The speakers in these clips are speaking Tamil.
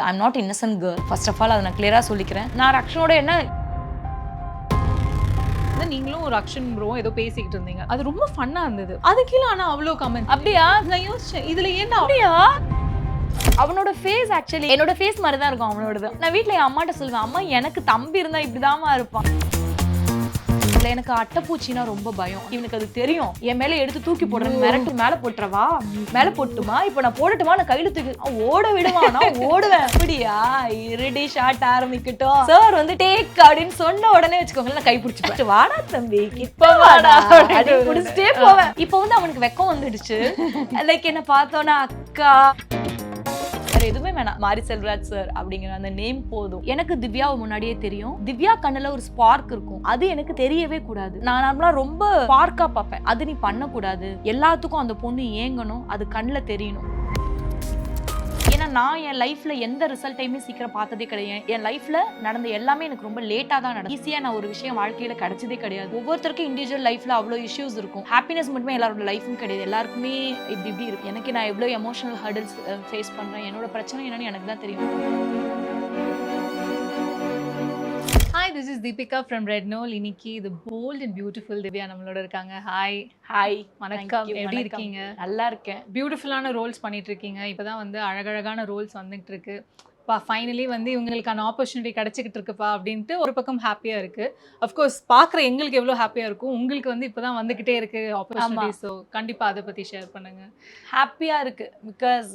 I'm not innocent girl first of all அதை நான் கிளியராக சொல்லிக்கிறேன். நான் ரக்ஷனோட என்ன? நீங்களும் ஒரு அக்ஷன் ப்ரோ ஏதோ பேசிக்கிட்டு இருந்தீங்க. அது ரொம்ப ஃபன்னா இருந்தது. அது கீழே ஆனா அவ்வளோ கமெண்ட் அப்படியா? நான் யோசிச்சேன் இதுல ஏன்டா அப்படியா? அவனோட ஃபேஸ் ஆக்சுவலி என்னோட ஃபேஸ் மாதிரி தான் இருக்கும் அவனோடது. நான் வீட்டில் என் அம்மாட்ட சொல்லுவேன் அம்மா எனக்கு தம்பி இருந்தா இப்படிதாம்மா இருப்பான். இல்ல, எனக்கு அட்டைப்பூச்சினா ரொம்ப பயம். இவனுக்கு அது தெரியும். என் மேல எடுத்து தூக்கி போடுறேன். மிரட்டு மேல போட்டுறவா? மேல போட்டுமா? இப்ப நான் போடட்டுமா? நான் கையில தூக்கி ஓட விடுவான் நான் ஓடுவேன். அப்படியா? இருடி ஷாட் ஆரம்பிக்கட்டும். சார் வந்து டேக் அப்படின்னு சொன்ன உடனே வச்சுக்கோங்களேன் நான் கை பிடிச்சிப்பேன். வாடா தம்பி. இப்ப வாடா. அப்படின்னு பிடிச்சிட்டே போவேன். இப்போ வந்து அவனுக்கு வெக்கம் வந்துடுச்சு. லைக் என்ன பார்த்தோன்னா அக்கா வேற எதுவுமே வேணாம். மாரி செல்வராஜ் சார் அப்படிங்கிற அந்த நேம் போதும். எனக்கு திவ்யாவை முன்னாடியே தெரியும். திவ்யா கண்ணுல ஒரு ஸ்பார்க் இருக்கும். அது எனக்கு தெரியவே கூடாது. நான் நார்மலா ரொம்ப ஸ்பார்க்கா பார்ப்பேன். அது நீ பண்ணக்கூடாது. எல்லாத்துக்கும் அந்த பொண்ணு ஏங்கணும். அது கண்ணுல தெரியணும். நான் என் லைஃப்ல எந்த ரிசல்ட்டையுமே சீக்கிரம் பார்த்ததே கிடையாது. என் லைஃப்ல நடந்த எல்லாமே எனக்கு ரொம்ப லேட்டா தான் நடக்கும் ஈஸியா நான் ஒரு விஷயம் வாழ்க்கையில கிடைச்சதே கிடையாது. ஒவ்வொருத்தருக்கும் இண்டிவிஜுவல் லைஃப்ல அவ்வளோ இஷ்யூஸ் இருக்கும். ஹாப்பினஸ் மட்டுமே எல்லாரோட லைஃபும் கிடையாது. எல்லாருக்குமே இப்படி இப்படி இருக்கு. எனக்கு நான் எவ்வளோ எமோஷனல் ஹர்டில்ஸ் ஃபேஸ் பண்றேன்? என்னோட பிரச்சனை என்னன்னு எனக்கு தான் தெரியும். Hi this is Deepika from red Nool இன்னைக்கு. இது போல்ட் அண்ட் பியூட்டிஃபுல் திவ்யா நம்மளோட இருக்காங்க. ஹாய் ஹாய் வணக்கம். எப்படி இருக்கீங்க? நல்லா இருக்கேன். பியூட்டிஃபுல்லான ரோல்ஸ் பண்ணிட்டு இருக்கீங்க. இப்பதான் வந்து அழகழகான ரோல்ஸ் வந்துகிட்டு இருக்கு. பா ஃபைனலி வந்து இவங்களுக்கான ஆப்பர்ச்சுனிட்டி கிடைச்சிக்கிட்டு இருக்குப்பா அப்படின்ட்டு ஒரு பக்கம் ஹாப்பியா இருக்கு. அஃப்கோர்ஸ் பார்க்குற எங்களுக்கு எவ்வளோ ஹாப்பியா இருக்கும். உங்களுக்கு வந்து இப்பதான் வந்துகிட்டே இருக்கு ஆப்பர்ச்சுனிட்டி ஸோ கண்டிப்பா அதை பத்தி ஷேர் பண்ணுங்க. ஹாப்பியா இருக்கு. பிகாஸ்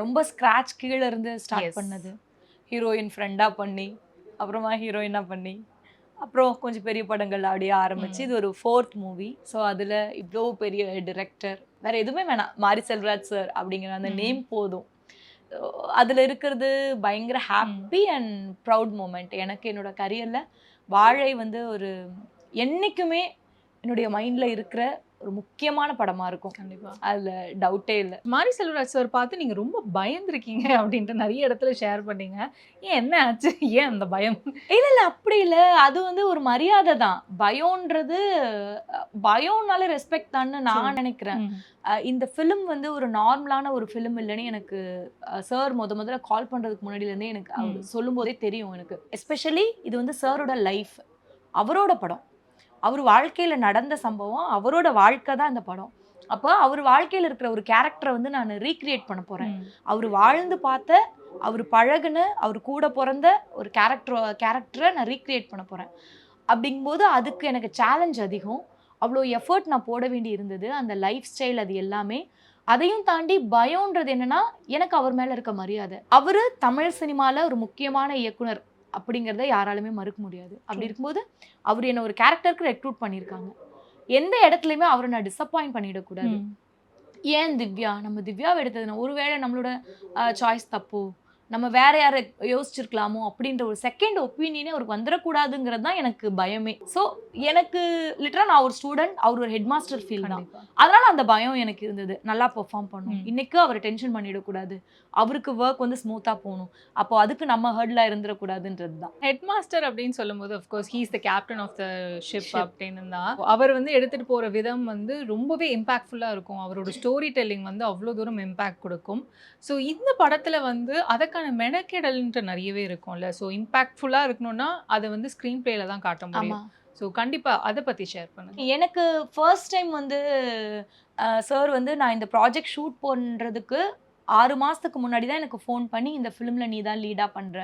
ரொம்ப ஸ்க்ராட்ச் கீழே இருந்து ஸ்டார்ட். பண்ணது. ஹீரோயின் ஃப்ரெண்டாக பண்ணி. அப்புறமா ஹீரோயினாக பண்ணி அப்புறம் கொஞ்சம் பெரிய படங்கள் அப்படியே ஆரம்பிச்சு. இது ஒரு ஃபோர்த் மூவி ஸோ அதில் இவ்வளோ பெரிய டிரெக்டர் வேற எதுவுமே வேணாம் மாரி செல்வராஜ் சார் அப்படிங்கிற அந்த. நேம் போதும் அதில் இருக்கிறது பயங்கர ஹாப்பி அண்ட் ப்ரவுட் மூமெண்ட் எனக்கு என்னோட கரியரில் வாழை வந்து ஒரு என்னைக்குமே என்னுடைய மைண்டில் இருக்கிற ஒரு முக்கியமான படமாக இருக்கும். கண்டிப்பா. அதில் டவுட்டே இல்லை. மாரி செல்வராஜ் சார் பார்த்து நீங்க ரொம்ப பயந்துருக்கீங்க அப்படின்ட்டு நிறைய இடத்துல ஷேர் பண்ணீங்க. ஏன் என்ன ஆச்சு? ஏன் அந்த பயம்? இல்ல இல்ல அப்படி இல்ல. அது வந்து ஒரு மரியாதை தான். பயம்ன்றது பயம்னால ரெஸ்பெக்ட் தான்னு நான். நினைக்கிறேன். இந்த ஃபிலிம் வந்து ஒரு நார்மலான ஒரு ஃபிலிம் இல்லைன்னு எனக்கு சார் முத முதல்ல கால் பண்றதுக்கு முன்னாடில இருந்தே எனக்கு அவர். சொல்லும் போதே தெரியும் எனக்கு. எஸ்பெஷலி இது வந்து சாரோட லைஃப் அவரோட படம். அவர் வாழ்க்கையில நடந்த சம்பவம் அவரோட வாழ்க்கை தான் இந்த படம். அப்போ அவர் வாழ்க்கையில இருக்கிற ஒரு கேரக்டரை வந்து நான் ரீக்ரியேட் பண்ண போறேன். அவர் வாழ்ந்து பார்த்த அவர் பழகுன அவர் கூட பிறந்த ஒரு கேரக்டர் கேரக்டரை நான் ரீக்ரியேட் பண்ண போகிறேன் அப்படிங்கும்போது அதுக்கு எனக்கு சேலஞ்ச் அதிகம். அவ்வளோ எஃபர்ட் நான் போட வேண்டி இருந்தது. அந்த லைஃப் ஸ்டைல் அது எல்லாமே. அதையும் தாண்டி பயம்ன்றது என்னன்னா எனக்கு அவர் மேலே இருக்க மரியாதை. அவர் தமிழ் சினிமாவில் ஒரு முக்கியமான இயக்குனர். அப்படிங்கிறத யாராலுமே மறுக்க முடியாது. அப்படி. இருக்கும்போது அவர் என்ன ஒரு கேரக்டருக்கு ரெக்ரூட் பண்ணியிருக்காங்க. எந்த இடத்துலையுமே அவரை நான் டிசப்பாயிண்ட் பண்ணிடக்கூடாது. ஏன் திவ்யா? நம்ம திவ்யாவை எடுத்ததுனா ஒருவேளை நம்மளோட சாய்ஸ் தப்பு? நம்ம வேற யாரை யோசிச்சிருக்கலாமோ அப்படின்ற ஒரு செகண்ட் ஒப்பீனியனே அவருக்கு வந்துடக்கூடாதுங்கிறது தான் எனக்கு பயமே. ஸோ எனக்கு லிட்டரா நான் ஒரு ஸ்டூடெண்ட் அவர் ஒரு ஹெட் மாஸ்டர் ஃபீல் தான் அதனால அந்த பயம் எனக்கு இருந்தது. நல்லா பெர்ஃபார்ம் பண்ணும். இன்னைக்கு அவர் டென்ஷன் பண்ணிடக்கூடாது. அவருக்கு ஒர்க் வந்து ஸ்மூத்தா போகணும். அப்போ அதுக்கு நம்ம ஹர்ட்ல இருந்துடக்கூடாதுன்றது தான். ஹெட் மாஸ்டர் அப்படின்னு சொல்லும்போது of course he's the captain of the ship. அப்படின்னு தான். அவர் வந்து எடுத்துட்டு போற விதம் வந்து ரொம்பவே இம்பாக்ட்ஃபுல்லா இருக்கும். அவரோட ஸ்டோரி டெல்லிங் வந்து அவ்வளோ தூரம் இம்பாக்ட் கொடுக்கும். ஸோ இந்த படத்துல வந்து அதுக்கான மெனக்கெடல்ன்ட்டு நிறையவே இருக்கும்ல. ஸோ இம்பாக்ட்ஃபுல்லா இருக்கணும்னா அதை வந்து ஸ்க்ரீன் பிளேல தான் காட்ட முடியும். ஸோ கண்டிப்பா அதை பத்தி ஷேர் பண்ணுங்க. எனக்கு ஃபர்ஸ்ட் டைம் வந்து சார் வந்து நான் இந்த ப்ராஜெக்ட் ஷூட் பண்ணுறதுக்கு ஆறு மாசத்துக்கு முன்னாடி தான் எனக்கு ஃபோன் பண்ணி இந்த ஃபிலிம்ல நீ தான் லீடா பண்ற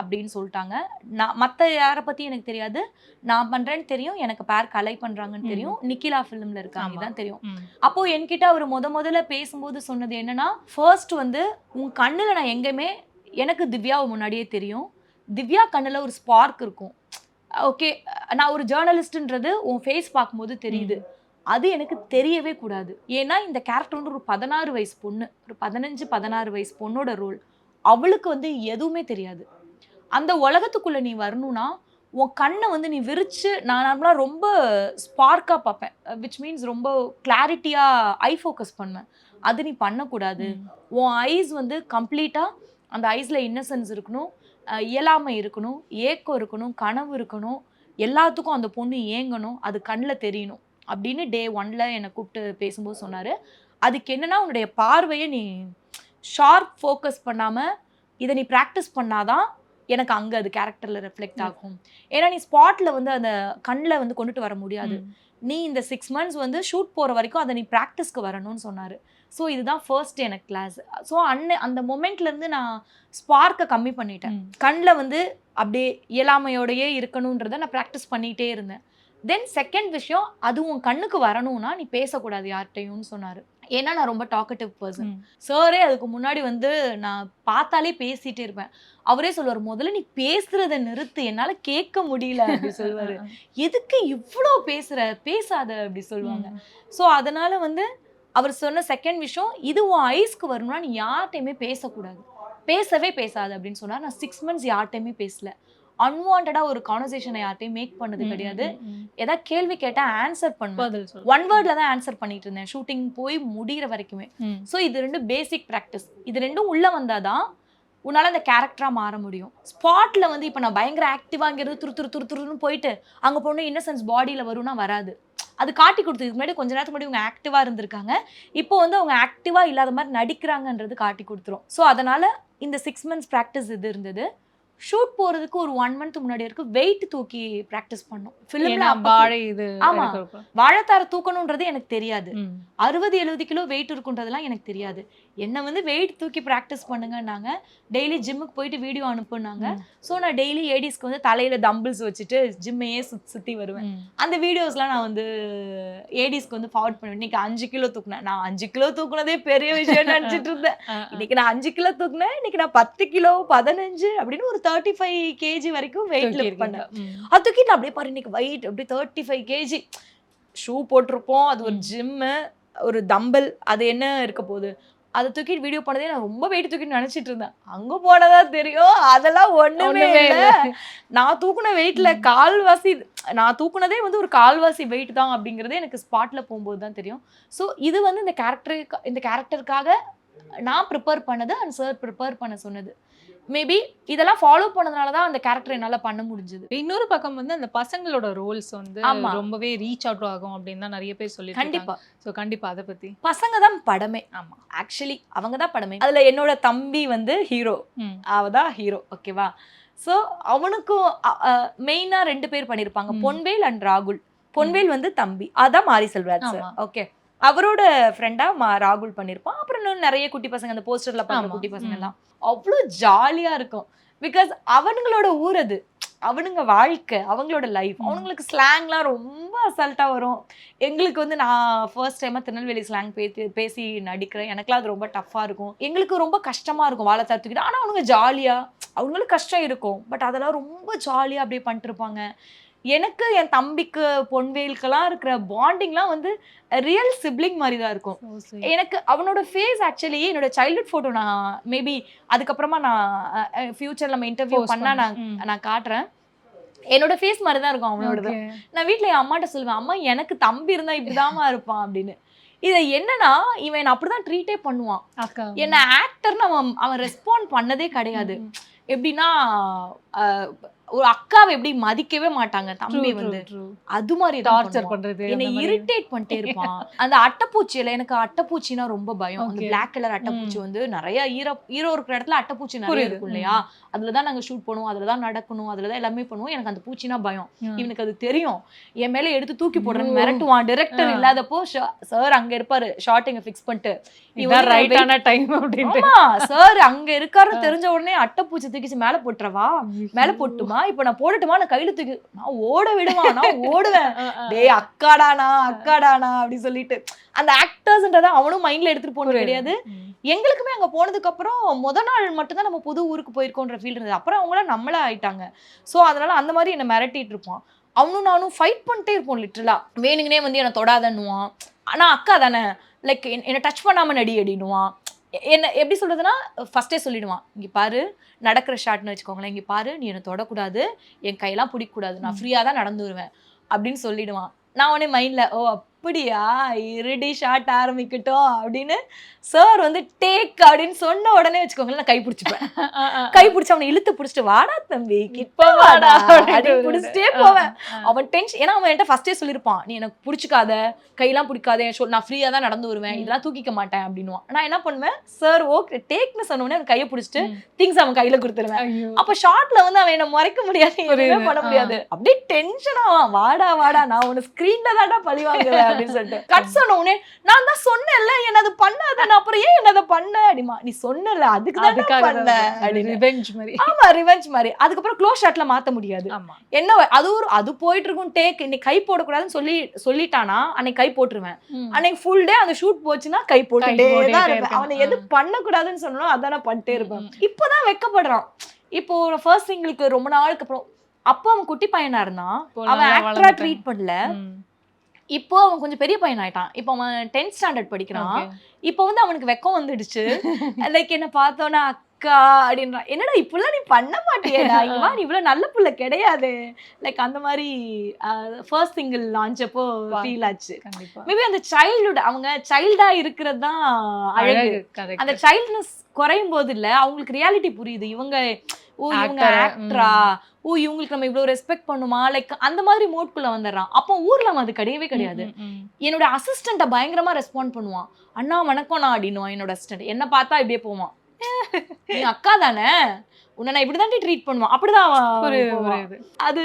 அப்படின்னு சொல்லிட்டாங்க. நான் மற்ற யாரை பத்தி எனக்கு தெரியாது. நான் பண்றேன்னு தெரியும். எனக்கு பேர் கலை பண்றாங்கன்னு ம். தெரியும் நிக்கிலா ஃபிலிம்ல இருக்காங்க. தான் தெரியும். ம். அப்போ என்கிட்ட அவர் முத முதல்ல பேசும்போது சொன்னது என்னன்னா ஃபர்ஸ்ட் வந்து உன் கண்ணுல நான் எங்கேயுமே எனக்கு திவ்யாவை முன்னாடியே தெரியும். திவ்யா கண்ணுல ஒரு ஸ்பார்க் இருக்கும். ஓகே நான் ஒரு ஜேர்னலிஸ்ட்ன்றது உன் ஃபேஸ் பார்க்கும்போது தெரியுது. அது எனக்கு தெரியவே கூடாது. ஏன்னா இந்த கேரக்டர் வந்து ஒரு பதினாறு வயசு பொண்ணு. ஒரு பதினஞ்சு பதினாறு வயசு பொண்ணோட ரோல் அவளுக்கு வந்து எதுவுமே தெரியாது. அந்த உலகத்துக்குள்ள நீ வரணும்னா உன் கண்ணை வந்து நீ விரிச்சு நான் நார்மலாக ரொம்ப ஸ்பார்க்காக பார்ப்பேன். விச் மீன்ஸ் ரொம்ப கிளாரிட்டியாக ஐ ஃபோக்கஸ் பண்ணுவேன். அது நீ பண்ணக்கூடாது. உன் ஐஸ் வந்து கம்ப்ளீட்டாக அந்த ஐஸில் இன்னசென்ஸ் இருக்கணும் இயலாமை இருக்கணும் ஏக்கம் இருக்கணும் கனவு இருக்கணும் எல்லாத்துக்கும் அந்த பொண்ணு ஏங்கணும் அது கண்ணில் தெரியணும் அப்படின்னு டே ஒன்ல என்னை கூப்பிட்டு பேசும்போது சொன்னார். அதுக்கு என்னன்னா உன்னுடைய பார்வையை நீ ஷார்ப் ஃபோக்கஸ் பண்ணாமல் இதை நீ ப்ராக்டிஸ் பண்ணாதான் எனக்கு அங்க அது கேரக்டர்ல ரெஃப்ளெக்ட் ஆகும். ஏன்னா நீ ஸ்பாட்ல வந்து அந்த கண்ணில் வந்து கொண்டுட்டு வர முடியாது. நீ இந்த சிக்ஸ் மந்த்ஸ் வந்து ஷூட் போற வரைக்கும் அதை நீ ப்ராக்டிஸ்க்கு வரணும்னு சொன்னாரு. ஸோ இதுதான் ஃபர்ஸ்ட் எனக்கு கிளாஸ் ஸோ அன்ன அந்த மொமெண்ட்ல இருந்து நான் ஸ்பார்க்கை கம்மி பண்ணிட்டேன். கண்ணில் வந்து அப்படியே இயலாமையோடயே இருக்கணுன்றதை நான் ப்ராக்டிஸ் பண்ணிகிட்டே இருந்தேன். தென் செகண்ட் விஷயம் அது உன் கண்ணுக்கு வரணும்னா நீ பேசக்கூடாது யார்கிட்டையும்னு சொன்னார். ஏன்னா நான் ரொம்ப டாக்கட்டிவ் பர்சன் சாரே அதுக்கு முன்னாடி வந்து நான் பார்த்தாலே பேசிட்டே இருப்பேன். அவரே சொல்லுவார் முதல்ல நீ பேசுறத நிறுத்து. என்னால கேட்க முடியல அப்படி சொல்லுவாரு. எதுக்கு இவ்வளோ பேசுற? பேசாத அப்படி சொல்லுவாங்க. ஸோ அதனால வந்து அவர் சொன்ன செகண்ட் விஷயம் இது உன் ஐஸ்க்கு வரணும்னா நீ யார்கிட்டயுமே பேசக்கூடாது. பேசவே பேசாது அப்படின்னு சொன்னார். நான் சிக்ஸ் மந்த்ஸ் யார்கிட்டயுமே பேசல. அன்வான்டா ஒரு கான்வர்சேஷனை யார்ட்டையும் மேக் பண்ணது கிடையாது. ஏதாவது கேள்வி கேட்டா ஆன்சர் பண்ணுவேன் ஒன் வேர்ட்ல தான் ஆன்சர் பண்ணிட்டு இருந்தேன். ஷூட்டிங் போய் முடிகிற வரைக்குமே. ஸோ இது ரெண்டு பேசிக் ப்ராக்டிஸ் இது ரெண்டும் உள்ள வந்தாதான் உன்னால அந்த கேரக்டரா மாற முடியும். ஸ்பாட்ல வந்து இப்போ நான் பயங்கர ஆக்டிவாங்கிறது துரு துரு துரு துருன்னு போயிட்டு அங்க போன இன்னசென்ஸ் பாடியில வரும்னா வராது. அது காட்டி கொடுத்தது இதுக்கு முன்னாடி கொஞ்ச நேரத்துக்கு முன்னாடி இவங்க ஆக்டிவா இருந்திருக்காங்க. இப்போ வந்து அவங்க ஆக்டிவா இல்லாத மாதிரி நடிக்கிறாங்கன்றது காட்டி கொடுத்துரும். ஸோ அதனால இந்த சிக்ஸ் மந்த்ஸ் ப்ராக்டிஸ் இது இருந்தது. ஷூட் போறதுக்கு ஒரு ஒன் மந்த் முன்னாடி வரைக்கும் வெயிட் தூக்கி ப்ராக்டிஸ் பண்ணோம். ஃபிலிம்ல வாழை இது ஆமா. வாழைத்தார தூக்கணுன்றது எனக்கு தெரியாது. அறுபது எழுபது கிலோ வெயிட் இருக்குன்றதெல்லாம் எனக்கு தெரியாது. என்ன வந்து வெயிட் தூக்கி ப்ராக்டிஸ் பண்ணுங்கன்னாங்க. டெய்லி ஜிம்முக்கு போயிட்டு வீடியோ அனுப்புனாங்க. ஸோ நான் டெய்லி ஏடிஸ்க்கு வந்து தலையில தம்பிள்ஸ் வச்சுட்டு ஜிம்மையே சுத்தி சுத்தி வருவேன். அந்த வீடியோஸ்லாம் நான் வந்து ஏடிஸ்க்கு வந்து ஃபார்வர்ட் பண்ணுவேன். இன்னைக்கு அஞ்சு கிலோ தூக்குனேன். நான் அஞ்சு கிலோ தூக்குனதே பெரிய விஷயம் நினைச்சிட்டு இருந்தேன். இன்னைக்கு நான் அஞ்சு கிலோ தூக்குனேன். இன்னைக்கு நான் பத்து கிலோ பதினஞ்சு அப்படின்னு ஒரு தேர்ட்டி ஃபைவ் கேஜி வரைக்கும் வெயிட் லிஃப்ட் பண்ணேன். அது தூக்கி நான் அப்படியே பாரு இன்னைக்கு வெயிட் அப்படியே தேர்ட்டி ஃபைவ் கேஜி ஷூ போட்டிருப்போம். அது ஒரு. ஜிம்மு ஒரு தம்பல் அது என்ன இருக்க போகுது? அதை தூக்கிட்டு வீடியோ பண்ணதே நான் ரொம்ப வெயிட் தூக்கிட்டு நினைச்சிட்டு இருந்தேன். அங்க போனதா தெரியும்? அதெல்லாம் ஒண்ணுமே ஒண்ணுமே இல்ல. நான் தூக்குன வெயிட்ல கால்வாசி நான் தூக்குனதே வந்து ஒரு கால்வாசி வெயிட் தான் அப்படிங்கறது எனக்கு ஸ்பாட்ல போகும்போது தான் தெரியும். ஸோ இது வந்து இந்த கேரக்டர் இந்த கேரக்டருக்காக நான் ப்ரிப்பேர் பண்ணது அண்ட் சார் ப்ரிப்பேர் பண்ண சொன்னது. மேபி இதெல்லாம் ஃபாலோ பண்ணதுனால தான் அந்த கேரக்டர் என்னால பண்ண முடிஞ்சது. இன்னொரு பக்கம் வந்து அந்த பசங்களோட ரோல்ஸ் வந்து. ரொம்பவே ரீச் அவுட் ஆகும் அப்படின்னு தான் நிறைய பேர் சொல்லிட்டு கண்டிப்பா. சோ கண்டிப்பா அதை பத்தி. பசங்க தான் படமே. ஆமா. ஆக்சுவலி அவங்க தான் படமே. அதுல என்னோட தம்பி வந்து ஹீரோ. அவ தான் ஹீரோ ஓகேவா ஸோ அவனுக்கும் மெயினா ரெண்டு பேர் பண்ணியிருப்பாங்க. பொன்வேல் அண்ட் ராகுல். பொன்வேல் வந்து தம்பி. அதான் மாரி செல்வராஜ். ஓகே அவரோட ஃப்ரெண்டா ராகுல் பண்ணியிருப்பான் அப்புறம் இன்னும் நிறைய குட்டி பசங்க அந்த போஸ்டர்ல பார்க்குற. குட்டி பசங்க ம். எல்லாம். அவ்வளோ ஜாலியா இருக்கும். பிகாஸ் அவனுங்களோட ஊர் அது. அவனுங்க வாழ்க்கை அவங்களோட லைஃப் ம். அவனுங்களுக்கு ஸ்லாங்லாம் ரொம்ப அசால்ட்டா வரும். எங்களுக்கு வந்து நான் ஃபர்ஸ்ட் டைமா திருநெல்வேலி ஸ்லாங் பேசி பேசி நடிக்கிறேன். எனக்குலாம் அது ரொம்ப டஃப்பா இருக்கும். எங்களுக்கு ரொம்ப கஷ்டமா இருக்கும் வாழை தூக்கிட்டு. ஆனா அவனுங்க ஜாலியா அவங்களுக்கு கஷ்டம் இருக்கும். பட் அதெல்லாம் ரொம்ப ஜாலியா அப்படியே பண்ணிட்டு இருப்பாங்க. எனக்கு என் தம்பிக்கு பொன்வேலுக்கெல்லாம் இருக்கிற பாண்டிங்லாம் வந்து ரியல் சிப்ளிங் மாதிரி தான் இருக்கும். எனக்கு அவனோட ஃபேஸ் ஆக்சுவலி என்னோட சைல்ட்ஹுட் ஃபோட்டோ நான் மேபி அதுக்கப்புறமா நான் ஃபியூச்சர் நம்ம இன்டர்வியூ Post பண்ணா நான். நான் காட்டுறேன் என்னோட ஃபேஸ் மாதிரி தான் இருக்கும் அவனோடது. நான் வீட்ல என் அம்மாட்ட சொல்லுவேன் அம்மா எனக்கு தம்பி இருந்தா இப்படிதாம்மா இருப்பான் அப்படின்னு இது என்னன்னா இவன் என்னை அப்படிதான் ட்ரீட்டே பண்ணுவான் என்ன ஆக்டர்னு அவன் அவன் ரெஸ்பாண்ட் பண்ணதே கிடையாது. எப்படின்னா ஒரு அக்காவை எப்படி மதிக்கவே மாட்டாங்க தம்பி வந்து. அது மாதிரி டார்ச்சர் பண்றது என்னை. இரிட்டேட் பண்ணிட்டே இருப்பான். அந்த அட்டைப்பூச்சியில எனக்கு அட்டைப்பூச்சினா ரொம்ப பயம். அந்த. பிளாக் கலர் அட்டைப்பூச்சி வந்து நிறைய ஈரோ ஈரோ இருக்கிற இடத்துல அட்டைப்பூச்சி நிறைய. இருக்கும் இல்லையா? அதுல தான் நாங்க ஷூட் பண்ணுவோம். அதுல தான் நடக்கணும். அதுல தான் எல்லாமே பண்ணுவோம். எனக்கு அந்த பூச்சினா பயம். இவனுக்கு அது தெரியும். என் மேல எடுத்து தூக்கி போடுறேன்னு. மிரட்டுவான். டிரெக்டர். இல்லாதப்போ சார் அங்க இருப்பாரு. ஷார்ட் இங்க ஃபிக்ஸ் பண்ணிட்டு. இவன் ரைட்டான டைம் அப்படின்ட்டு. ஆமா. சார் அங்க இருக்காருன்னு தெரிஞ்ச உடனே அட்டைப்பூச்சி தூக்கிச்சு மேல போட்டுறவா? மேல போட்டுமா? இப்ப நான் போடட்டுமா நான் கையில தூக்கி நான் ஓட விடுவான் நான் ஓடுவேன். டேய் அக்காடானா அக்காடானா அப்படி சொல்லிட்டு. அந்த ஆக்டர்ஸ்ன்றத அவனும் மைண்ட்ல எடுத்துட்டு போனது. கிடையாது. எங்களுக்குமே அங்க போனதுக்கு அப்புறம் முத நாள் மட்டும்தான் நம்ம புது ஊருக்கு போயிருக்கோன்ற ஃபீல் இருந்தது. அப்புறம் அவங்களாம் நம்மளா ஆயிட்டாங்க. சோ அதனால அந்த மாதிரி என்ன மிரட்டிட்டு இருப்பான். அவனும் நானும் ஃபைட் பண்ணிட்டே இருப்போம் லிட்டரலா வேணுங்கனே வந்து என்னை தொடாதன்னுவான். ஆனா அக்கா தானே. லைக் என்னை டச் பண்ணாம நடி அடினுவான் என்ன எப்படி சொல்றதுன்னா ஃபர்ஸ்டே சொல்லிடுவான் இங்க பாரு நடக்கிற ஷாட்னு வச்சுக்கோங்களேன் இங்க பாரு நீ என்னை தொடக்கூடாது என் கையெல்லாம் பிடிக்கக்கூடாது நான் ம். ஃப்ரீயா தான் நடந்து வருவேன் அப்படின்னு சொல்லிடுவான் நான் உடனே மைண்ட்ல ஓ அப்படியா? இருடி ஷார்ட் ஆரம்பிக்கட்டும் அப்படின்னு சார் வந்து டேக் அப்படின்னு சொன்ன உடனே வச்சுக்கோங்களேன் நான் கை பிடிச்சிப்பேன். கை பிடிச்சி அவனை இழுத்து பிடிச்சிட்டு வாடா தம்பி கிட்ட வாடா அப்படின்னு பிடிச்சிட்டே போவேன். அவன் டென்ஷன் ஏன்னா அவன் என்கிட்ட ஃபர்ஸ்டே சொல்லியிருப்பான் நீ எனக்கு பிடிச்சிக்காத கையெல்லாம் பிடிக்காத நான் ஃப்ரீயாக தான் நடந்து வருவேன் இதெல்லாம் தூக்கிக்க மாட்டேன் அப்படின்னுவான். நான் என்ன பண்ணுவேன் சார் ஓகே டேக்னு சொன்ன உடனே அவன் கையை பிடிச்சிட்டு திங்ஸ் அவன் கையில கொடுத்துருவேன். அப்ப ஷார்ட்ல வந்து அவன் என்ன மறைக்க முடியாது எதுவுமே. பண்ண. முடியாது. அப்படியே டென்ஷன் ஆவான். வாடா வாடா நான் உன ஸ்கிரீன்ல தான்டா பழி வாங்குவேன் அப்படின்னு சொல்லிட்டு. கட் சொன்ன உடனே நான் தான் சொன்னேன்ல என்ன அது பண்ணாத. நான் அப்புறம் ஏன் என்ன அதை பண்ண? அப்படிமா நீ சொன்னல அதுக்கு தான் பண்ண ரிவெஞ்ச் மாதிரி. ஆமா ரிவெஞ்ச் மாதிரி. அதுக்கப்புறம் க்ளோஸ் ஷாட்ல மாத்த முடியாது. என்ன அது ஒரு அது போயிட்டு இருக்கும் டேக் இன்னைக்கு கை போடக்கூடாதுன்னு சொல்லி சொல்லிட்டானா அன்னைக்கு கை போட்டுருவேன். அன்னைக்கு ஃபுல் டே அந்த ஷூட் போச்சுன்னா கை போட்டுட்டே தான் இருப்பேன். அவனை எது பண்ணக்கூடாதுன்னு சொன்னோ அதான் பண்ணிட்டே இருப்பேன். இப்போதான் வெக்கப்படுறான். இப்போ ஃபர்ஸ்ட் சிங்கிளுக்கு ரொம்ப நாளுக்கு அப்புறம் அப்போ அவன் குட்டி பையனா இருந்தான். அவன் ஆக்டரா. ட்ரீட் பண்ணல. இப்போ அவன் கொஞ்சம் பெரிய பையன் ஆயிட்டான். இப்போ அவன் டென்த் ஸ்டாண்டர்ட் படிக்கிறான். இப்போ வந்து அவனுக்கு வெக்கம் வந்துடுச்சு. லைக் என்ன பார்த்தோன்னா அக்கா அப்படின்றான் என்னடா இப்படிலாம் நீ பண்ண மாட்டியேடா? இங்க வா நீ இவ்வளவு நல்ல புள்ள கிடையாது. லைக் அந்த மாதிரி ஃபர்ஸ்ட் சிங்கிள் லான்ச் அப்போ. ஃபீல் ஆச்சு. மேபி அந்த சைல்டுஹுட் அவங்க சைல்டா இருக்கிறது தான் அழகு. அந்த சைல்ட்னஸ் குறையும் போது இல்ல அவங்களுக்கு ரியாலிட்டி புரியுது. இவங்க ஓ இவங்க ஆக்டரா ஓ இவங்களுக்கு நம்ம இவ்வளவு ரெஸ்பெக்ட் பண்ணுமா? லைக் அந்த மாதிரி மோட்குள்ள வந்துடுறான். அப்போ ஊர்ல அவன் அது கிடையவே கிடையாது. என்னோட அசிஸ்டண்ட்டை பயங்கரமா ரெஸ்பாண்ட் பண்ணுவான். அண்ணா வணக்கம் நான் அப்படின்னுவான் என்னோட அசிஸ்டன்ட் என்ன பார்த்தா இப்படியே போவான். நீ அக்கா தானே உன்னை நான் இப்படிதான் ட்ரீட் பண்ணுவான். அப்படிதான் அவன் அது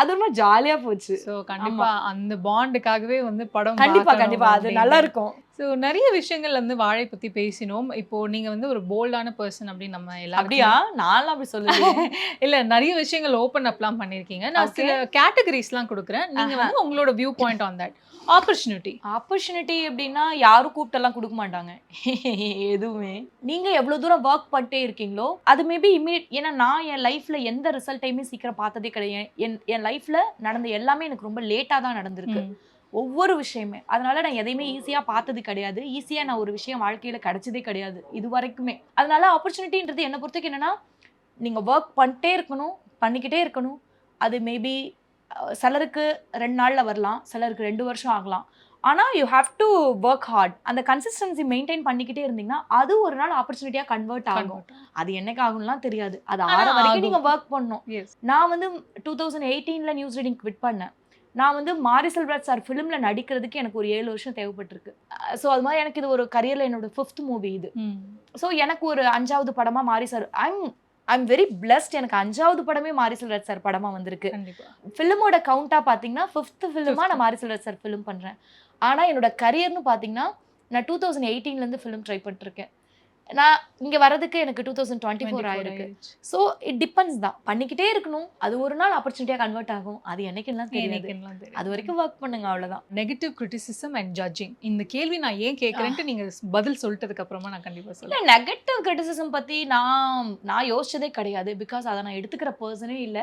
அது ரொம்ப ஜாலியா போச்சு. சோ கண்டிப்பா அந்த பாண்டுக்காகவே வந்து படம் கண்டிப்பா கண்டிப்பா. அது நல்லா இருக்கும் ஸோ நிறைய விஷயங்கள் வந்து வாழை பத்தி பேசினோம். இப்போ நீங்க வந்து ஒரு போல்டான பர்சன் அப்படின்னு நம்ம எல்லாரும் அப்படியா? நான்லாம் அப்படி சொல்லுவேன் இல்ல நிறைய விஷயங்கள் ஓப்பன் அப்லாம் பண்ணிருக்கீங்க. நான். சில கேட்டகரிஸ்லாம் கொடுக்குறேன். நீங்க. வந்து உங்களோட view point on that opportunity opportunity எப்படின்னா யாரும் கூப்பிட்டெல்லாம் கொடுக்க மாட்டாங்க. எதுவுமே. நீங்க எவ்வளவு தூரம் ஒர்க் பண்ணிட்டே இருக்கீங்களோ அது மேபி இமீடியட் ஏன்னா நான் என் லைஃப்ல எந்த ரிசல்ட்டையுமே சீக்கிரம் பார்த்ததே கிடையாது. என் என் லைஃப்ல நடந்த எல்லாமே எனக்கு ரொம்ப லேட்டா தான் நடந்திருக்கு. ஒவ்வொரு விஷயமே. அதனால நான் எதையுமே ஈஸியா பார்த்தது கிடையாது. ஈஸியா நான் ஒரு விஷயம் வாழ்க்கையில கிடைச்சதே கிடையாது. இது வரைக்குமே. அதனால ஆப்பர்ச்சுனிட்டின்றது என்னை பொறுத்தவரைக்கும் என்னன்னா நீங்க ஒர்க் பண்ணிட்டே இருக்கணும் பண்ணிக்கிட்டே இருக்கணும். அது மேபி சிலருக்கு ரெண்டு நாள்ல வரலாம் சிலருக்கு ரெண்டு வருஷம் ஆகலாம். ஆனா you have to work hard அந்த கன்சிஸ்டன்சி மெயின்டைன் பண்ணிக்கிட்டே இருந்தீங்கன்னா அது ஒரு நாள் ஆப்பர்ச்சுனிட்டியா கன்வெர்ட் ஆகும். அது என்னைக்கு ஆகும்லாம் தெரியாது. அது ஆற வரைக்கும் ஆகும். நீங்க ஒர்க் பண்ணணும் நான் வந்து டூ தௌசண்ட் எயிட்டீனில் நியூஸ் ரீடிங் குவிட் பண்ணேன். நான் வந்து மாரி செல்வராஜ் சார் ஃபிலிமில் நடிக்கிறதுக்கு எனக்கு ஒரு ஏழு வருஷம் தேவைப்பட்டிருக்கு. ஸோ அது மாதிரி எனக்கு இது ஒரு கரியரில் என்னோட ஃபிஃப்த் மூவி இது. ஸோ எனக்கு ஒரு அஞ்சாவது படமாக மாரி sir I'm I'm very blessed எனக்கு அஞ்சாவது படமே மாரி செல்வராஜ் சார் படமாக வந்திருக்கு. ஃபிலிமோட கவுண்ட்டாக பார்த்தீங்கன்னா ஃபிஃப்த் ஃபிலிமாக. நான் மாரி செல்வராஜ் சார் ஃபிலிம் பண்ணுறேன் ஆனால் என்னோட கரியர்னு பார்த்தீங்கன்னா நான் டூ தௌசண்ட் எயிட்டீன்லேருந்து ஃபிலிம் ட்ரை பண்ணிருக்கேன் நான் இங்கே வரதுக்கு எனக்கு டூ தௌசண்ட் டுவெண்ட்டி ஃபோர் 24 ஆயிருக்கு. ஸோ இட் டிபெண்ட்ஸ் தான். பண்ணிக்கிட்டே இருக்கணும். அது ஒரு நாள் ஆப்பர்ச்சுனிட்டியாக கன்வெர்ட் ஆகும். அது என்னைக்குலாம் தெரியாது. அது வரைக்கும் ஒர்க் பண்ணுங்க அவ்வளவுதான். நெகட்டிவ் கிரிட்டிசிசம் அண்ட் ஜட்ஜிங் இந்த கேள்வி நான் ஏன் கேட்கறேன்ட்டு நீங்க பதில் சொல்லிட்டதுக்கு அப்புறமா நான் கண்டிப்பா இல்ல சொல்லுவேன் நெகட்டிவ் கிரிட்டிசிசம் பத்தி நான் நான் யோசிச்சதே கிடையாது. பிகாஸ் அதை நான் எடுத்துக்கிற பர்சனே இல்ல.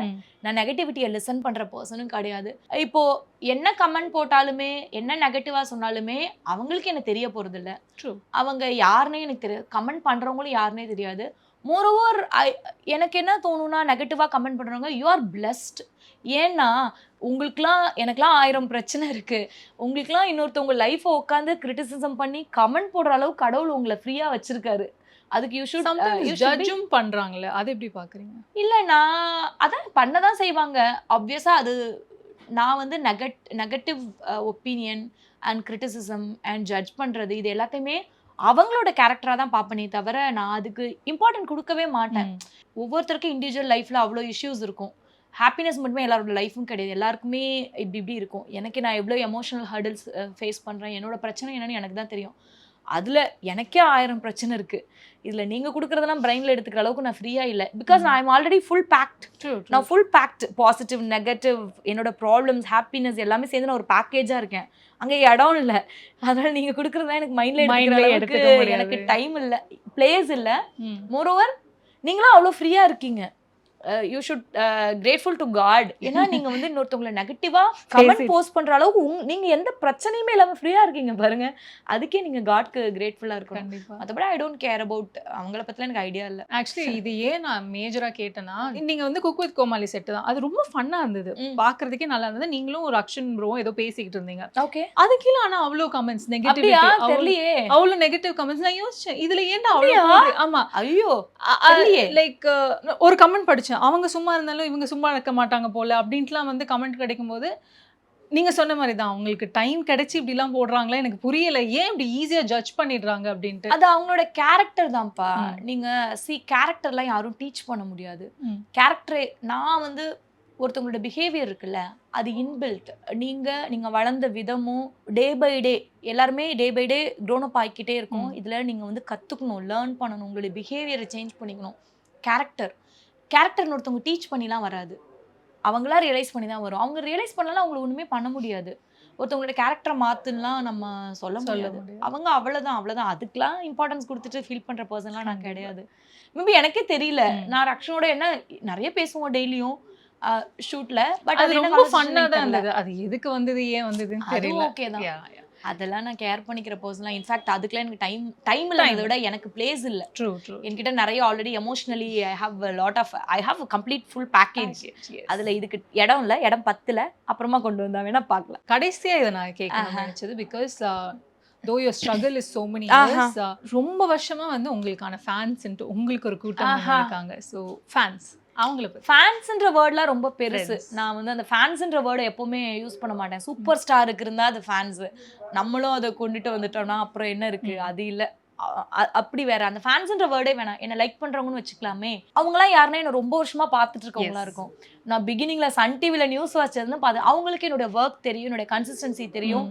நான் நெகட்டிவிட்டியை லிசன் பண்ற பர்சனும் கிடையாது. இப்போ என்ன கமெண்ட் போட்டாலுமே என்ன நெகட்டிவா சொன்னாலுமே அவங்களுக்கு எனக்கு தெரிய போறது இல்ல. அவங்க யாருன்னே எனக்கு தெரியாது கமெண்ட் பண்றவங்களும் யாருன்னே தெரியாது. மோரோவர் எனக்கு என்ன தோணும்னா நெகட்டிவா கமெண்ட் பண்றவங்க யூ ஆர் பிளஸ்ட் ஏன்னா உங்களுக்குலாம் எனக்குலாம் ஆயிரம் பிரச்சனை இருக்கு. உங்களுக்குலாம் இன்னொருத்தவங்க லைஃப்பை உட்காந்து கிரிட்டிசிசம் பண்ணி கமெண்ட் போடுற அளவுக்கு கடவுள் உங்களை ஃப்ரீயா வச்சிருக்காரு. அதுக்கு யூ ஷுட் ஜட்ஜும் பண்றாங்கல்ல அது எப்படி பாக்குறீங்க? இல்ல நான் அதான் பண்ண தான் செய்வாங்க. ஆப்வியஸா அது நான் வந்து negative negative opinion and criticism and judge பண்றது இது எல்லாத்தையுமே அவங்களோட கேரக்டரா தான் பார்ப்பனே தவிர நான் அதுக்கு இம்பார்ட்டன்ட் கொடுக்கவே மாட்டேன். ஒவ்வொருத்தருக்கும் இண்டிவிஜுவல் லைஃப்ல அவ்வளோ இஷ்யூஸ் இருக்கும். ஹாப்பினஸ் மட்டுமே எல்லாரோட லைஃபும் கிடையாது. எல்லாருக்குமே இப்படி இப்படி இருக்கும். எனக்கு நான் எவ்வளோ எமோஷனல் ஹர்டில்ஸ் ஃபேஸ் பண்ணுறேன் என்னோட பிரச்சனை என்னன்னு எனக்கு தான் தெரியும். அதில் எனக்கே ஆயிரம் பிரச்சனை இருக்குது இதில் நீங்கள் கொடுக்குறதெல்லாம் பிரெயினில் எடுத்துக்கிற அளவுக்கு நான் ஃப்ரீயாக இல்லை. Because. I am already full packed. நான் ஃபுல் பேக்ட் பாசிட்டிவ் நெகட்டிவ் என்னோட ப்ராப்ளம்ஸ் ஹாப்பினஸ் எல்லாமே சேர்ந்து நான் ஒரு பேக்கேஜாக இருக்கேன். அங்கே இடம் இல்லை. அதனால நீங்கள் கொடுக்குறதா எனக்கு மைண்டில் முடியாது. எனக்கு டைம் இல்லை. பிளேஸ் இல்லை. மோரோவர் நீங்களும் அவ்வளோ ஃப்ரீயாக இருக்கீங்க. You should grateful to God ஏன்னா நீங்க வந்து இன்னொருத்தவங்களை நெகட்டிவா கமெண்ட். போஸ்ட் பண்ற அளவுக்கு உங்க- நீங்க எந்த பிரச்சனையுமே இல்லாம ஃப்ரீயா இருக்கீங்க பாருங்க. அதுக்கே நீங்க காட்க்கு கிரேட்ஃபுல்லா இருக்கணும். மற்றபடி ஐ டோன்ட் கேர் அபவுட் அவங்கள பத்திலாம் எனக்கு ஐடியா இல்ல. ஆக்சுவலி இது ஏன் நான் மேஜரா கேட்டேன்னா நீங்க வந்து குக் வித் கோமாளி செட் தான். அது ரொம்ப ஃபன்னா இருந்தது. ம். பாக்குறதுக்கே நல்லா இருந்தது. நீங்களும் ஒரு அக்ஷன் ப்ரோ ஏதோ பேசிக்கிட்டு இருந்தீங்க. ஓகே அது கீழே ஆனா அவ்வளவு கமெண்ட்ஸ் நெகட்டிவ் தெரியலையே. அவ்வளவு நெகட்டிவ் கமெண்ட்ஸ் நான் யோசிச்சேன் இதுல ஏன்டா அப்படியா? அவ்வளவு போகுது? ஆமா. ஐயோ. லைக் ஒரு கமெண்ட் படிச்சேன் அவங்க சும்மா இருந்தாலும் இவங்க சும்மா இருக்க மாட்டாங்க போல அப்படின்ட்டுலாம் வந்து கமெண்ட் கிடைக்கும்போது நீங்க சொன்ன மாதிரி தான் அவங்களுக்கு டைம் கிடைச்சி இப்படிலாம் போடுறாங்களா எனக்கு புரியல. ஏன் இப்படி ஈஸியா ஜட்ஜ் பண்ணிடுறாங்க? அப்படின்ட்டு. அது அவங்களோட கேரக்டர் தான்ப்பா. ம். நீங்க சி கேரக்டர்லாம் யாரும் டீச் பண்ண முடியாது. கேரக்டரே நான் வந்து ஒருத்தவங்களோட பிஹேவியர் இருக்குல்ல அது இன்பில்ட் நீங்க நீங்க வளர்ந்த விதமும் டே பை டே எல்லாருமே டே பை டே க்ரோனப் ஆகிக்கிட்டே இருக்கும். இதுல நீங்க வந்து கத்துக்கணும் லேர்ன் பண்ணணும் உங்களுடைய பிஹேவியரை சேஞ்ச் பண்ணிக்கணும். கேரக்டர் கேரக்டர்னு ஒருத்தவங்க டீச் பண்ணிலாம் வராது. அவங்களா ரியலைஸ் பண்ணி தான் வரும். அவங்க ரியலைஸ் பண்ணலாம் அவங்களுக்கு ஒண்ணுமே பண்ண முடியாது. ஒருத்தவங்களோட கேரக்டரை மாத்துலாம் நம்ம சொல்ல முடியாது. அவங்க அவ்வளவுதான் அவ்வளவுதான். அதுக்கெல்லாம் இம்பார்ட்டன்ஸ் கொடுத்துட்டு ஃபீல் பண்ற பர்சன்லாம் நான் கிடையாது. மேபி எனக்கே தெரியல. நான் ரக்ஷனோட என்ன நிறைய பேசுவோம் டெய்லியும் ஷூட்ல பட் அது ரொம்ப ஃபன்னா தான் இருந்தது. அது எதுக்கு வந்தது ஏன் வந்ததுன்னு அது தெரியல. ஓகே தான். அதெல்லாம் நான் கேர் பண்ணிக்கிற பர்சன்லாம் இன்ஃபேக்ட் அதுக்கெல்லாம் எனக்கு டைம் டைம் இல்லாததை விட எனக்கு பிளேஸ் இல்ல True, true. என்கிட்ட நிறைய already emotionally I have lot of I have complete full package. அதுல இதுக்கு இடம் இல்ல இடம் பத்துல அப்புறமா கொண்டு வந்தா வேணா பார்க்கலாம் கடைசியா இதை நான் ஆஹா. நினைச்சது because though your struggle is so many ஆஹா. ரொம்ப வருஷமா வந்து உங்களுக்கான ஃபேன்ஸ் உங்களுக்கு ஒரு கூட்டம். இருக்காங்க ஸோ ஃபேன்ஸ் அவங்கள பத்தி. ஃபேன்ஸ்ன்ற வேர்ட்லாம் ரொம்ப பெருசு. நான் வந்து அந்த ஃபேன்ஸ்ன்ற வேர்டை எப்பவுமே யூஸ் பண்ண மாட்டேன். சூப்பர் ஸ்டாருக்கு இருந்தா அது ஃபேன்ஸ் நம்மளும் அதை கொண்டுட்டு வந்துட்டோம்னா அப்புறம் என்ன இருக்கு. அது இல்ல. அப்படி வேற. அந்த ஃபேன்ஸ்ன்ற வேர்டே வேணாம் என்ன லைக் பண்றவங்கன்னு வச்சுக்கலாமே. அவங்கலாம் யாருன்னா என்ன ரொம்ப வருஷமா பார்த்துட்டு இருக்கவங்களா. இருக்கும். நான் பிகினிங்ல சன் டிவில நியூஸ் வச்சதுன்னு பார்த்து அவங்களுக்கு என்னோட ஒர்க் தெரியும் என்னோட கன்சிஸ்டன்சி தெரியும்.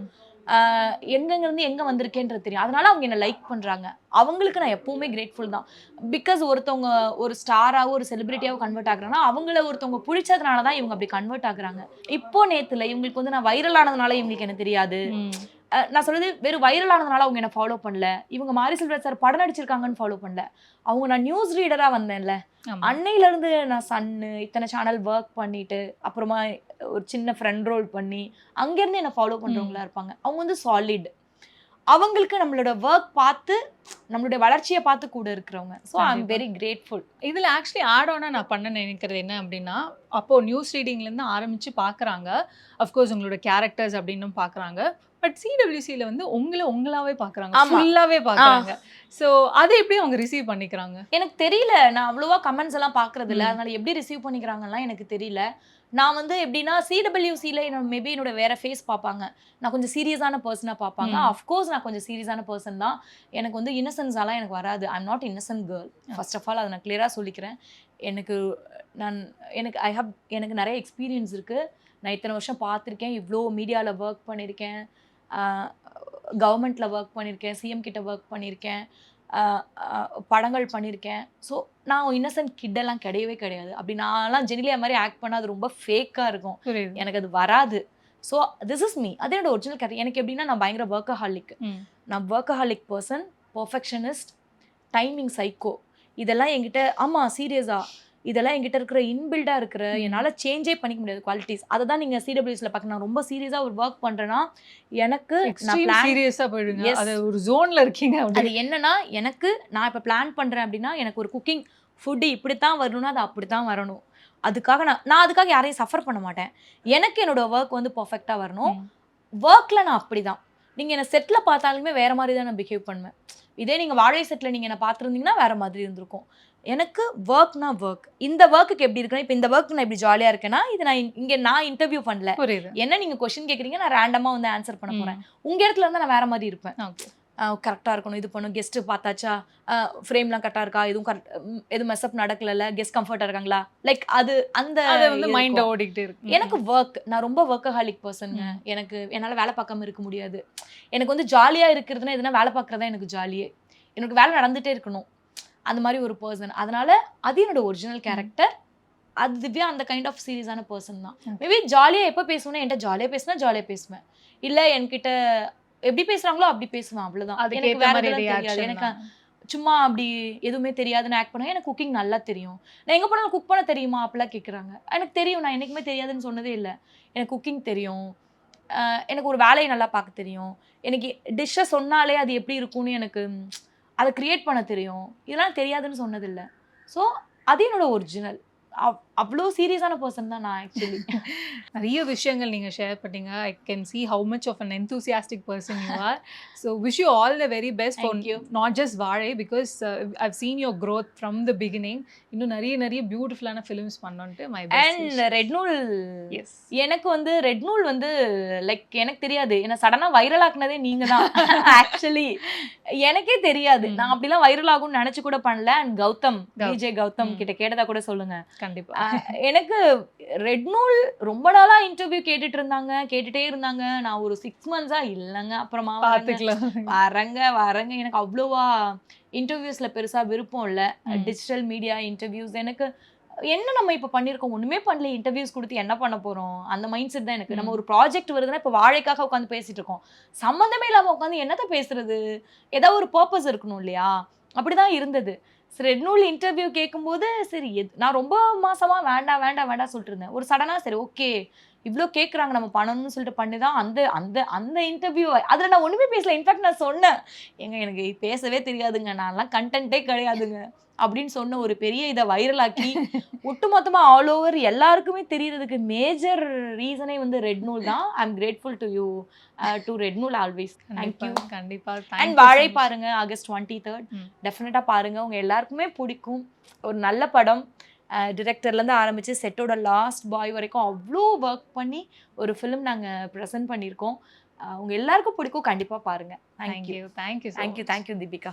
ம். எங்கே இருந்து எங்க வந்திருக்கேன்றது தெரியும். அதனால அவங்க என்ன லைக் பண்றாங்க. அவங்களுக்கு நான் எப்பவுமே கிரேட்ஃபுல் தான். பிகாஸ் ஒருத்தவங்க ஒரு ஸ்டாராவோ ஒரு செலிபிரிட்டியாவோ கன்வெர்ட் ஆகுறாங்கன்னா அவங்கள ஒருத்தவங்க பிடிச்சதுனால தான் இவங்க அப்படி கன்வெர்ட் ஆகுறாங்க. இப்போ நேத்துல இவங்களுக்கு வந்து நான் வைரல் ஆனதுனால இவங்களுக்கு எனக்கு தெரியாது. நான் சொல்றது வெறும் வைரல் ஆனதுனால அவங்க என்ன ஃபாலோ பண்ணல. இவங்க மாரி செல்வராஜ் சார் படம் நடிச்சிருக்காங்கன்னு ஃபாலோ பண்ணல. அவங்க நான் நியூஸ் ரீடரா வந்தேன்ல. ஆமா. அன்னையில இருந்து நான் சன்னு இத்தனை சேனல் ஒர்க் பண்ணிட்டு அப்புறமா ஒரு சின்ன ஃப்ரெண்ட் ரோல் பண்ணி அங்கேருந்து என்ன ஃபாலோ பண்றவங்களா இருப்பாங்க. அவங்க வந்து சாலிட் அவங்களுக்கு நம்மளோட ஒர்க் பார்த்து நம்மளுடைய வளர்ச்சியை பார்த்து கூட இருக்கிறவங்க. So I am. Very grateful இதுல ஆக்சுவலி ஆட் ஆனா நான் பண்ண நினைக்கிறது என்ன அப்படின்னா அப்போ நியூஸ் ரீடிங்ல இருந்து ஆரம்பிச்சு பாக்குறாங்க அஃப்கோர்ஸ் உங்களோட கேரக்டர்ஸ் அப்படின்னு பாக்குறாங்க பட் சிடபிள்யூசியில வந்து உங்களை உங்களாவே பாக்குறாங்க. ஆமா. ஃபுல்லாவே பாக்குறாங்க. சோ அதை எப்படி அவங்க ரிசீவ் பண்ணிக்கிறாங்க? எனக்கு தெரியல. நான் அவ்வளோவா கமெண்ட்ஸ் எல்லாம் பார்க்கறது இல்ல. அதனால எப்படி ரிசீவ் பண்ணிக்கிறாங்கலாம் எனக்கு தெரியல. நான் வந்து எப்படின்னா சிடபிள்யூசியில் என்னோட மேபி என்னோட வேற ஃபேஸ் பார்ப்பாங்க. நான் கொஞ்சம் சீரியஸான பர்சனாக பார்ப்பாங்க. அஃப்கோர்ஸ் நான் கொஞ்சம் சீரியஸான பர்சன் தான். எனக்கு வந்து இன்னசென்ஸாலாம் எனக்கு வராது. I am not innocent girl first of all அதை நான் கிளியராக சொல்லிக்கிறேன். எனக்கு நான் எனக்கு ஐ ஹவ் எனக்கு நிறைய எக்ஸ்பீரியன்ஸ் இருக்குது நான் இத்தனை வருஷம் பார்த்துருக்கேன். இவ்வளோ மீடியாவில் ஒர்க் பண்ணியிருக்கேன் கவர்மெண்ட்டில் ஒர்க் பண்ணியிருக்கேன் சிஎம் கிட்ட ஒர்க் பண்ணியிருக்கேன் படங்கள் பண்ணியிருக்கேன் ஸோ நான் இன்னசென்ட் கிட்டெல்லாம் கிடையவே கிடையாது. அப்படி நான்லாம் ஜெனிலியா மாதிரி ஆக்ட் பண்ணால் அது ரொம்ப ஃபேக்காக இருக்கும். எனக்கு அது வராது. ஸோ திஸ் இஸ் மீ அது என்னோட ஒரிஜினல் கேரக்டர் எனக்கு எப்படின்னா நான் பயங்கர ஒர்க்கஹாலிக். நான் workaholic person perfectionist timing psycho இதெல்லாம் என்கிட்ட ஆமாம் சீரியஸா இதெல்லாம் என்கிட்ட இருக்கிற இன்பில்டாக இருக்கிற. என்னால் சேஞ்சே பண்ணிக்க முடியாது குவாலிட்டிஸ் அதை தான் நீங்கள் சிடபிள்யூஸில் பார்க்க நான் ரொம்ப சீரியஸாக ஒரு ஒர்க் பண்ணுறேன்னா எனக்கு நான் எக்ஸ்ட்ரீம் plan சீரியஸா போயிடுங்க. அது ஒரு ஜோன்ல இருக்கீங்க அது அப்படி என்னன்னா எனக்கு நான் இப்போ பிளான் பண்ணுறேன் அப்படின்னா எனக்கு ஒரு குக்கிங் ஃபுட்டு இப்படித்தான் வரணும்னா அது அப்படித்தான் வரணும். அதுக்காக நான் நான் அதுக்காக யாரையும் சஃபர் பண்ண மாட்டேன். எனக்கு என்னோட ஒர்க் வந்து பர்ஃபெக்டாக வரணும். ஒர்க்கில் நான் அப்படிதான். நீங்கள் என்னை செட்டில் பார்த்தாலுமே வேற மாதிரி தான் நான் பிஹேவ் பண்ணுவேன். இதே நீங்கள் வாழை செட்டில் நீங்கள் என்ன பார்த்துருந்தீங்கன்னா வேற மாதிரி இருந்திருக்கும். எனக்கு ஒர்க்னா ஒர்க் இந்த ஒர்க்குக்கு எப்படி இருக்குன்னா இப்போ இந்த ஒர்க் நான் இப்படி ஜாலியாக இருக்கேன்னா இது நான் இங்கே நான் இன்டர்வியூ பண்ணல. என்ன நீங்கள் கொஸ்டின் கேட்குறீங்க நான் ரேண்டமாக வந்து ஆன்சர் பண்ண போகிறேன். உங்கள் இடத்துல இருந்தால் நான் வேற மாதிரி இருப்பேன். கரெக்டாக இருக்கணும். இது பண்ணும் கெஸ்ட்டு பார்த்தாச்சா? ஃப்ரேம்லாம் கரெக்டாக இருக்கா? எதுவும் கரெக்ட் எதுவும் மெஸ்அப் நடக்கல கெஸ்ட் கம்ஃபர்ட்டாக இருக்காங்களா? லைக் அது அந்த வந்து மைண்ட். ஓடிக்கிட்டே இருக்கு. எனக்கு ஒர்க் நான் ரொம்ப ஒர்க்கஹாலிக் பர்சனுங்க. எனக்கு என்னால் வேலை பார்க்காம இருக்க முடியாது. எனக்கு வந்து ஜாலியாக இருக்கிறதுனா எதுனா வேலை பார்க்குறதா எனக்கு ஜாலியே எனக்கு வேலை நடந்துகிட்டே இருக்கணும். அந்த மாதிரி ஒரு பர்சன் அதனால அது என்னோட ஒரிஜினல் கேரக்டர் அது திவ்யா அந்த கைண்ட் ஆஃப் சீரியஸான பர்சன் தான். மேபி ஜாலியாக எப்போ பேசுவேன்னா என்கிட்ட ஜாலியாக பேசினா ஜாலியாக பேசுவேன். இல்லை என்கிட்ட எப்படி பேசுறாங்களோ அப்படி பேசுவேன் அவ்வளவுதான். எனக்கு வேற தெரியாது. எனக்கு. சும்மா அப்படி எதுவுமே தெரியாதுன்னு ஆக்ட் பண்ண எனக்கு குக்கிங் நல்லா தெரியும். நான் எங்கே போனாலும் குக் பண்ண தெரியுமா? அப்படிலாம் கேட்குறாங்க எனக்கு தெரியும். நான் என்றைக்குமே தெரியாதுன்னு சொன்னதே இல்லை. எனக்கு குக்கிங் தெரியும். எனக்கு ஒரு வேலையை நல்லா பார்க்க தெரியும். எனக்கு டிஷ்ஷை சொன்னாலே அது எப்படி இருக்கும்னு எனக்கு அதை க்ரியேட் பண்ண தெரியும். இதெல்லாம் தெரியாதுன்னு சொன்னதில்லை. ஸோ அது என்னோட ஒரிஜினல் அவ்வளோ சீரியஸான பர்சன் தான் நான் ஆக்சுவலி நிறைய விஷயங்கள் நீங்கள் ஷேர் பண்ணீங்க. I can see how much of an enthusiastic person you are. So wish you all the very best for Thank you. not just வாழை because uh, I've seen your growth from the beginning. இன்னும் நிறைய நிறைய பியூட்டிஃபுல்லான films பண்ணோன்ட்டு my and best red Nool yes எனக்கு வந்து ரெட் நூல் வந்து லைக் எனக்கு தெரியாது. என்ன சடனா வைரல் ஆக்குனதே நீங்க தான். ஆக்சுவலி எனக்கே தெரியாது. நான் அப்படிலாம் வைரல் ஆகும்னு நினைச்சு கூட பண்ணல. அண்ட் கௌதம் விஜய் கௌதம். கிட்ட கேட்டதா கூட சொல்லுங்க. கண்டிப்பா. எனக்கு ரெட் நூல் ரொம்ப நாளா இன்டர்வியூ கேட்டுட்டு இருந்தாங்க கேட்டுட்டே இருந்தாங்க. நான் ஒரு சிக்ஸ் மந்த்ஸா இல்லைங்க. அப்புறமா வரேங்க, வரங்க எனக்கு அவ்வளோவா இன்டர்வியூஸ்ல பெருசா விருப்பம் இல்ல. டிஜிட்டல் மீடியா இன்டர்வியூஸ் எனக்கு என்ன நம்ம இப்போ பண்ணியிருக்கோம் ஒண்ணுமே பண்ணல இன்டர்வியூஸ் கொடுத்து என்ன பண்ண போறோம்? அந்த மைண்ட் செட் தான் எனக்கு. நம்ம. ஒரு ப்ராஜெக்ட் வருதுன்னா இப்போ வாழைக்காக உட்காந்து பேசிட்டு இருக்கோம். சம்மந்தமே இல்லாம உட்காந்து என்னத்த பேசுறது? ஏதாவது ஒரு பர்பஸ் இருக்கணும் இல்லையா? அப்படிதான் இருந்தது. சரி ரெட் நூல் இன்டர்வியூ கேட்கும்போது சரி எது நான் ரொம்ப மாசமா வேண்டாம் வேண்டாம் வேண்டாம் சொல்லிட்டு இருந்தேன். ஒரு சடனா சரி ஓகே இவ்வளோ கேட்குறாங்க நம்ம பண்ணணும்னு சொல்லிட்டு பண்ணி தான் அந்த அந்த அந்த இன்டர்வியூ அதில் நான் ஒன்றுமே பேசல. இன்ஃபேக்ட் நான் சொன்னேன். ஏங்க எனக்கு பேசவே தெரியாதுங்க. நான்லாம் கண்டென்ட்டே கிடையாதுங்க. அப்படின்னு சொன்ன ஒரு பெரிய இதை வைரலாக்கி ஒட்டுமொத்தமா ஆல் ஓவர் எல்லாருக்குமே தெரியறதுக்கு மேஜர் ரீசனே வந்து ரெட் நூல் தான். I am grateful to you to red Nool always thank you கண்டிப்பா கண்டிப்பா. அண்ட் வாழை. பாருங்க ஆகஸ்ட் டுவெண்ட்டி தேர்ட். டெஃபினட்டாக பாருங்க. உங்க எல்லாருக்குமே பிடிக்கும். ஒரு நல்ல படம். டிரெக்டர்லேருந்து ஆரம்பிச்சு செட்டோட லாஸ்ட் பாய் வரைக்கும் அவ்வளோ ஒர்க் பண்ணி ஒரு ஃபிலிம் நாங்கள் ப்ரெசென்ட் பண்ணியிருக்கோம். அஹ் உங்க எல்லாருக்கும் பிடிக்கும். கண்டிப்பாக பாருங்க. Thank thank you thank you much. Thank you Deepika